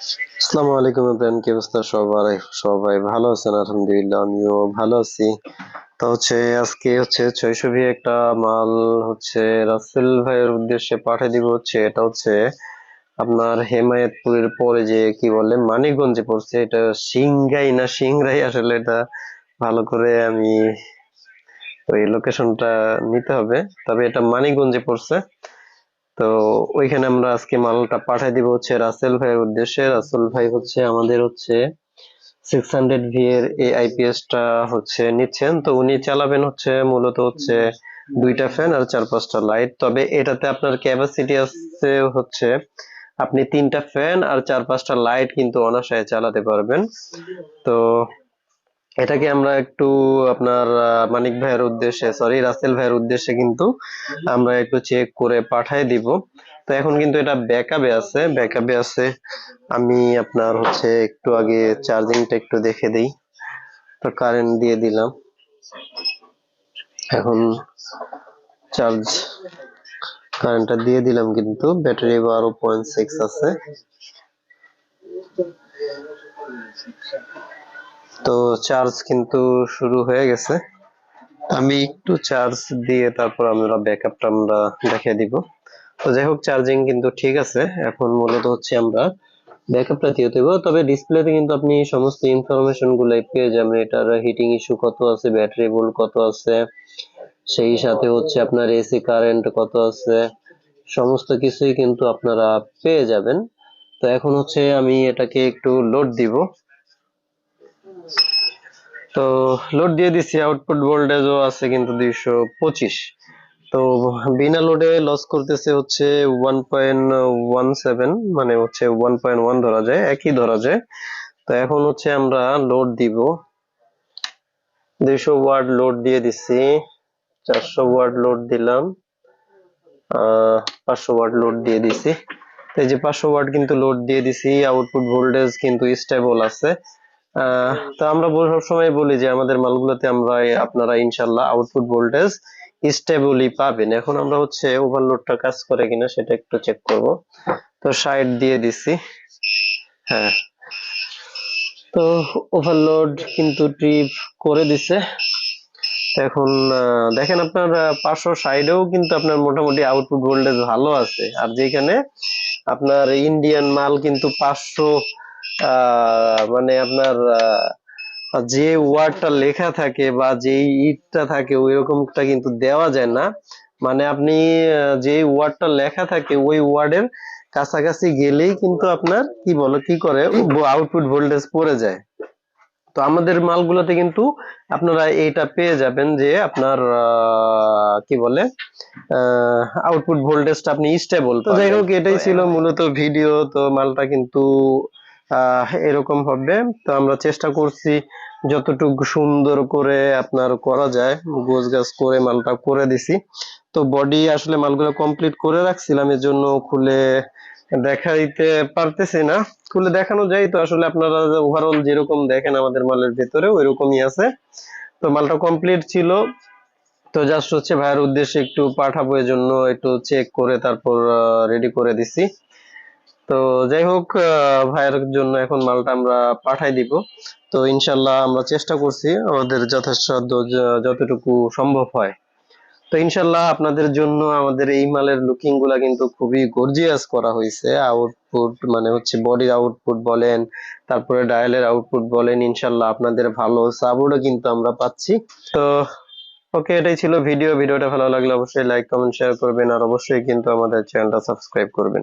আসসালামু আলাইকুম এভরিওয়ান কি অবস্থা সবাই সবাই ভালো আছেন? আলহামদুলিল্লাহ, আমিও ভালো আছি। তো হচ্ছে, আজকে হচ্ছে একটা মাল হচ্ছে রাসেল ভাইয়ের উদ্দেশ্যে পাঠিয়ে দিব হচ্ছে, এটা হচ্ছে আপনার হেমায়েতপুরের পরে যে কি বলে, মানিকগঞ্জে পড়ছে। এটা সিংগাই না সিংরাই? আসলে এটা ভালো করে আমি ওই লোকেশনটা নিতে হবে। তবে এটা মানিকগঞ্জে পড়ছে। তো ওইখানে আমরা আজকে মালটা পাঠিয়ে দিব হচ্ছে রাসেল ভাইয়ের উদ্দেশ্যে। রাসেল ভাই হচ্ছে আমাদের হচ্ছে সিক্স হান্ড্রেড ভি এর এই হচ্ছে নিচ্ছেন। তো উনি চালাবেন হচ্ছে মূলত হচ্ছে দুইটা ফ্যান আর চার পাঁচটা লাইট তবে এটাতে আপনার ক্যাপাসিটি আছে হচ্ছে আপনি তিনটা ফ্যান আর চার পাঁচটা লাইট কিন্তু অনায়াসে চালাতে পারবেন। তো এটাকে আমরা একটু আপনার মানিক ভাইয়ের উদ্দেশ্যে সরি রাসেল ভাইয়ের উদ্দেশ্যে কিন্তু আমরা একটু চেক করে পাঠিয়ে দিব। তো এখন কিন্তু এটা ব্যাকআপে আছে। ব্যাকআপে আছে আমি আপনার হচ্ছে একটু আগে চার্জিংটা একটু দেখে দিই। তো কারেন্ট দিয়ে দিলাম। এখন চার্জ কারেন্টটা দিয়ে দিলাম কিন্তু ব্যাটারি বারো পয়েন্ট সিক্স আছে। তো চার্জ কিন্তু শুরু হয়ে গেছে। আমি একটু চার্জ দিয়ে তারপর আমরা ব্যাকআপটা আমরা দেখিয়ে দিব। তো যাই হোক চার্জিং কিন্তু ঠিক আছে। এখন মূলত হচ্ছে আমরা ব্যাকআপটা দিয়ে দেব। তবে ডিসপ্লেতে কিন্তু আপনি সমস্ত ইনফরমেশন গুলাই পেয়ে যাবেন। এটার হিটিং ইস্যু কত আছে ব্যাটারি ভোল্ট কত আছে, সেই সাথে হচ্ছে আপনার এসি কারেন্ট কত আছে, সমস্ত কিছুই কিন্তু আপনারা পেয়ে যাবেন। তো এখন হচ্ছে আমি এটাকে একটু লোড দিব। তো লোড দিয়ে দিছি আউটপুট ভোল্টেজও আছে কিন্তু দুইশো পঁচিশ। তো বিনা লোডে লস করতেছে হচ্ছে ওয়ান পয়েন্ট ওয়ান সেভেন মানে হচ্ছে ওয়ান পয়েন্ট ওয়ান ধরা যায়, একই ধরা যায়। তো এখন হচ্ছে আমরা লোড দিব। দুইশো ওয়াট লোড দিয়ে দিছি, চারশো ওয়াট লোড দিলাম পাঁচশো ওয়াট লোড দিয়ে দিছি। এই যে পাঁচশো ওয়াট কিন্তু লোড দিয়ে দিছি আউটপুট ভোল্টেজ কিন্তু স্টেবল আছে। তো আমরা বল- সবসময় বলি যে আমাদের মালগুলোতে আমরা আপনারা ইনশাল্লাহ আউটপুট ভোল্টেজ স্টেবলই পাবেন। এখন আমরা হচ্ছে ওভারলোডটা কাজ করে কিনা সেটা একটু চেক করব। তো সাইড দিয়ে দিছি। হ্যাঁ। তো ওভারলোড কিন্তু ট্রিপ করে দিছে। এখন দেখেন আপনার পাঁচশো সাইডেও কিন্তু আপনার মোটামুটি আউটপুট ভোল্টেজ ভালো আছে। আর যেখানে আপনার ইন্ডিয়ান মাল কিন্তু পাঁচশো মানে আপনার যে ওয়ার্ডটা লেখা থাকে বা যে ইটটা থাকে ওই রকমটা কিন্তু দেওয়া যায় না। মানে আপনি যে ওয়ার্ডটা লেখা থাকে ওই ওয়ার্ডের কাছাকাছি গেলেই কিন্তু আপনার কি বলো কি করে আউটপুট ভোল্টেজ পড়ে যায়। তো আমাদের মালগুলোতে কিন্তু আপনারা এইটা পেয়ে যাবেন যে আপনার আহ, কি বলে আউটপুট ভোল্টেজটা আপনি স্টেবল তো যাই হোক এটাই ছিল মূলত ভিডিও তো মালটা কিন্তু এরকম হবে। তো আমরা চেষ্টা করছি যতটুকু সুন্দর করে আপনার করা যায়, গোছ গাছ করে, মালটা করে দিছি। তো বডি আসলে মালগুলো কমপ্লিট করে রাখছিলাম এর জন্য খুলে দেখাইতে পারতেছি না। খুলে দেখানো যায় তো আসলে আপনারা ওভারঅল যেরকম দেখেন আমাদের মালের ভেতরে, ওইরকমই আছে। তো মালটা কমপ্লিট ছিল। তো জাস্ট হচ্ছে ভাইয়ের উদ্দেশ্যে একটু পাঠাবো এর জন্য একটু চেক করে তারপর রেডি করে দিছি। তো যাই হোক ভাইয়ের জন্য এখন মালটা আমরা পাঠাই দিব। তো ইনশাল্লাহ আমরা চেষ্টা করছি আমাদের যথাসাধ্য যতটুকু সম্ভব হয়। তো ইনশাল্লাহ আপনাদের জন্য আমাদের এই মালের লুকিংগুলা কিন্তু খুবই গর্জিয়াস করা হয়েছে। আউটপুট মানে হচ্ছে বডির আউটপুট বলেন, তারপরে ডায়ালের আউটপুট বলেন, ইনশাল্লাহ আপনাদের ভালো সাপোর্টও কিন্তু আমরা পাচ্ছি। তো ওকে এটাই ছিল ভিডিও ভিডিওটা ভালো লাগলে অবশ্যই লাইক কমেন্ট শেয়ার করবেন, আর অবশ্যই কিন্তু আমাদের চ্যানেলটা সাবস্ক্রাইব করবেন।